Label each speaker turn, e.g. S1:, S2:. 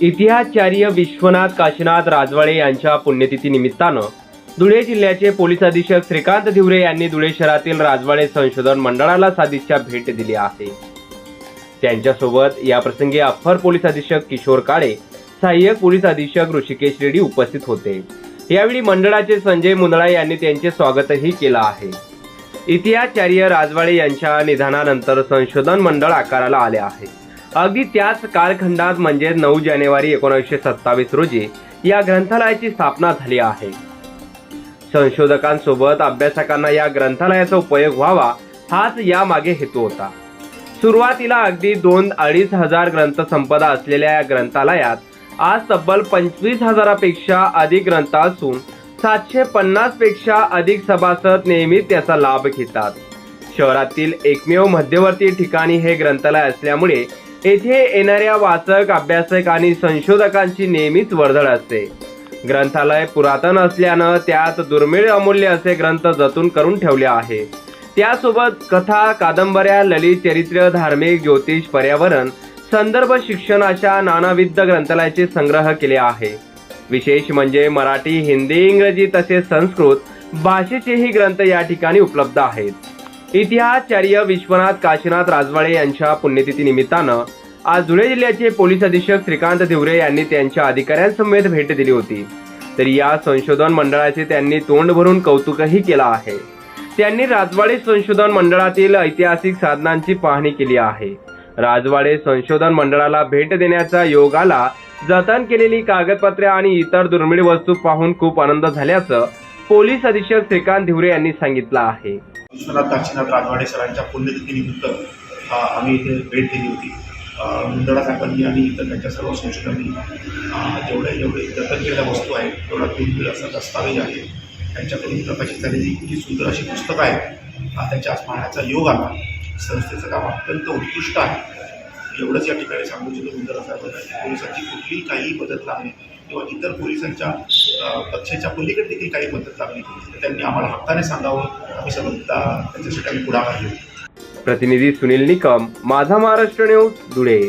S1: इतिहासचार्य विश्वनाथ काशीनाथ राजवाडे यांच्या पुण्यतिथी निमित्तानं धुळे जिल्ह्याचे पोलीस अधीक्षक श्रीकांत धिवरे यांनी धुळे शहरातील राजवाडे संशोधन मंडळाला सादिच्छा भेट दिली आहे. त्यांच्यासोबत याप्रसंगी अप्पर पोलीस अधीक्षक किशोर काळे सहाय्यक पोलीस अधीक्षक ऋषिकेश रेड्डी उपस्थित होते. यावेळी मंडळाचे संजय मुंदळा यांनी त्यांचे स्वागतही केलं आहे. इतिहासचार्य राजवाडे यांच्या निधनानंतर संशोधन मंडळ आकाराला आले आहे. अगदी त्याच कालखंडात म्हणजे नऊ जानेवारी एकोणीसशे सत्तावीस रोजी या ग्रंथालयाची स्थापना झाली आहे. संशोधकांसोबत अभ्यासकांना या ग्रंथालयाचा उपयोग व्हावा हाच यामागे हेतू होता. सुरुवातीला अगदी दोन अडीच हजार ग्रंथसंपदा असलेल्या या ग्रंथालयात आज तब्बल पंचवीस हजारापेक्षा अधिक ग्रंथ असून सातशे पन्नासपेक्षा अधिक सभासद नेहमी त्याचा लाभ घेतात. शहरातील एकमेव मध्यवर्ती ठिकाणी हे ग्रंथालय असल्यामुळे येथे येणाऱ्या वाचक अभ्यासक आणि संशोधकांची नेहमीच वर्दळ असते. ग्रंथालय पुरातन असल्यानं त्यात दुर्मिळ अमूल्य असे ग्रंथ जतून करून ठेवले आहे. त्यासोबत कथा कादंबऱ्या ललित चरित्र धार्मिक ज्योतिष पर्यावरण संदर्भ शिक्षण अशा नानाविध ग्रंथालयाचे संग्रह केले आहे. विशेष म्हणजे मराठी हिंदी इंग्रजी तसेच संस्कृत भाषेचेही ग्रंथ या ठिकाणी उपलब्ध आहेत. इतिहासचार्य विश्वनाथ काशीनाथ राजवाडे यांच्या पुण्यतिथी निमित्तानं आज धुळे जिल्ह्याचे पोलीस अधीक्षक श्रीकांत धिवरे यांनी त्यांच्या अधिकाऱ्यांसमेत भेट दिली होती. तर या संशोधन मंडळाचे त्यांनी तोंड भरून कौतुकही केलं आहे. त्यांनी राजवाडे संशोधन मंडळातील ऐतिहासिक साधनांची पाहणी केली आहे. राजवाडे संशोधन मंडळाला भेट देण्याचा योग आला जतन केलेली कागदपत्रे आणि इतर दुर्मिळ वस्तू पाहून खूप आनंद झाल्याचं पोलीस अधीक्षक श्रीकांत धिवरे यांनी सांगितलं आहे.
S2: विश्वनाथ काशीनाथ राजवाडे सरांच्या पुण्यतिथीनिमित्त आम्ही इथे भेट दिली होती. मुंदडा साहेबांनी आणि इतर त्यांच्या सर्व संशोधकांनी जेवढे जेवढे जतन केलेल्या वस्तू आहेत तेवढा दुर्मिळ असा दस्तावेज आहे. त्यांच्याकडून प्रकाशित झालेली जी सुंदर अशी पुस्तकं आहेत. त्यांच्या आज पाहण्याचा योग आला. संस्थेचं काम अत्यंत उत्कृष्ट आहे. एवढंच या ठिकाणी सांगू इच्छितो मंडळा साहेबांना पोलिसांची कुठलीही काही मदत लागली किंवा इतर पोलिसांच्या कक्षेच्या पलीकडे देखील काही मदत लागली त्यांनी आम्हाला हक्काने सांगावं. आम्ही सगळं त्याच्यासाठी आम्ही पुढाकार घेऊ.
S1: प्रतिनिधी सुनील निकम माझा महाराष्ट्र न्यूज धुळे.